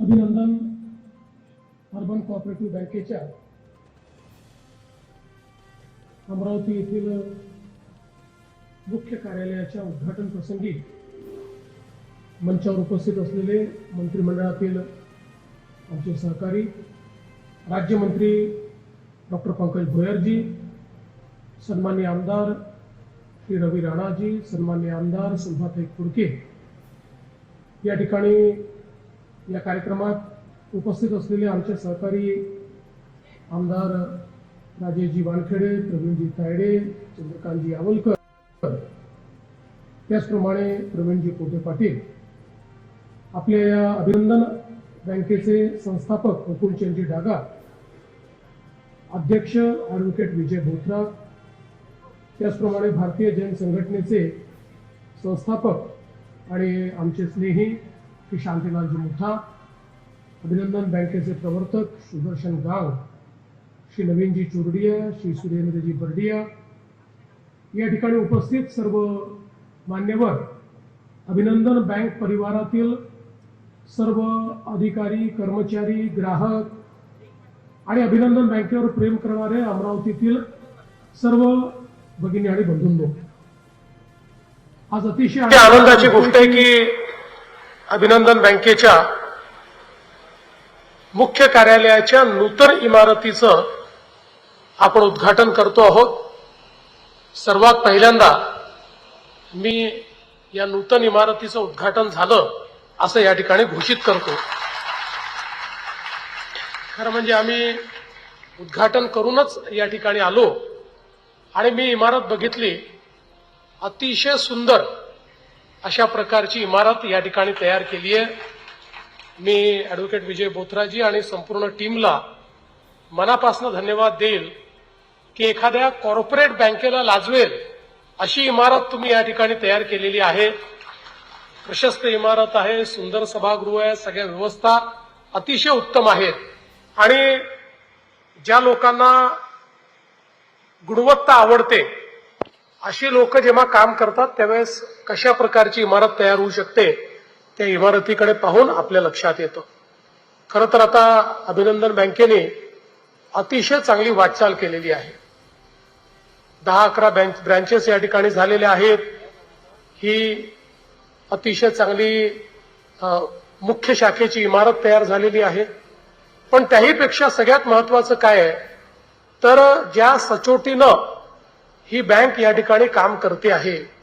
अभिनंदन urban cooperative बँकेच्या अमरावती येथील मुख्य कार्यालयाच्या उद्घाटन प्रसंगी मंचावर उपस्थित असलेले मंत्रिमंडळातील आमचे सहकारी राज्यमंत्री डॉक्टर पंकज भोयरजी सन्मान्य आमदार श्री रवी राणाजी सन्मान्य आमदार सुभाताई कुडके. या ठिकाणी या कार्यक्रमात उपस्थित असलेले आमचे सहकारी आमदार राजेशजी वानखेडे प्रवीणजी तायडे चंद्रकांतजी आवलकर त्याचप्रमाणे प्रवीणजी पोटे पाटील आपल्या या अभिनंदन बँकेचे संस्थापक मुकुलचंदजी डागा अध्यक्ष ॲडव्होकेट विजय भोत्रा त्याचप्रमाणे भारतीय जैन संघटनेचे संस्थापक आणि आमचे स्नेही श्री शांतीलालजी मुठा अभिनंदन बँकेचे प्रवर्तक सुदर्शन गाव श्री नवीनजी चोरडिया श्री सुरेंद्रजी बर्डिया. या ठिकाणी उपस्थित सर्व मान्यवर अभिनंदन बँक परिवारातील सर्व अधिकारी कर्मचारी ग्राहक आणि अभिनंदन बँकेवर प्रेम करणारे अमरावतीतील सर्व भगिनी आणि बंधूंनो. आज अतिशय आनंदाची गोष्ट आहे की अभिनंदन बँकेच्या मुख्य कार्यालयाच्या नूतन इमारतीचं आपण उद्घाटन करतो आहोत. सर्वात पहिल्यांदा मी या नूतन इमारतीचं उद्घाटन झालं असं या ठिकाणी घोषित करतो. खरं म्हणजे आम्ही उद्घाटन करूनच या ठिकाणी आलो आणि मी इमारत बघितली. अतिशय सुंदर अशा प्रकारची इमारत या ठिकाणी तयार केली आहे. मी ॲडव्होकेट विजय बोथराजी आणि संपूर्ण टीमला मनापासून धन्यवाद देईल की एखाद्या कॉर्पोरेट बँकेला लाजवेल अशी इमारत तुम्ही या ठिकाणी तयार केलेली आहे. प्रशस्त इमारत आहे सुंदर सभागृह आहे सगळ्या व्यवस्था अतिशय उत्तम आहेत. आणि ज्या लोकांना गुणवत्ता आवडते अशी लोक जेव्हा काम करतात त्यावेळेस कशा प्रकारची इमारत तयार होऊ शकते त्या इमारतीकडे पाहून आपल्या लक्षात येतं. खरं तर आता अभिनंदन बँकेने अतिशय चांगली वाटचाल केलेली आहे. दहा अकरा ब्रँचेस या ठिकाणी झालेल्या आहेत. ही अतिशय चांगली मुख्य शाखेची इमारत तयार झालेली आहे. पण त्याहीपेक्षा सगळ्यात महत्वाचं काय आहे? तर ज्या सचोटीनं ही बँक या ठिकाणी काम करते आहे.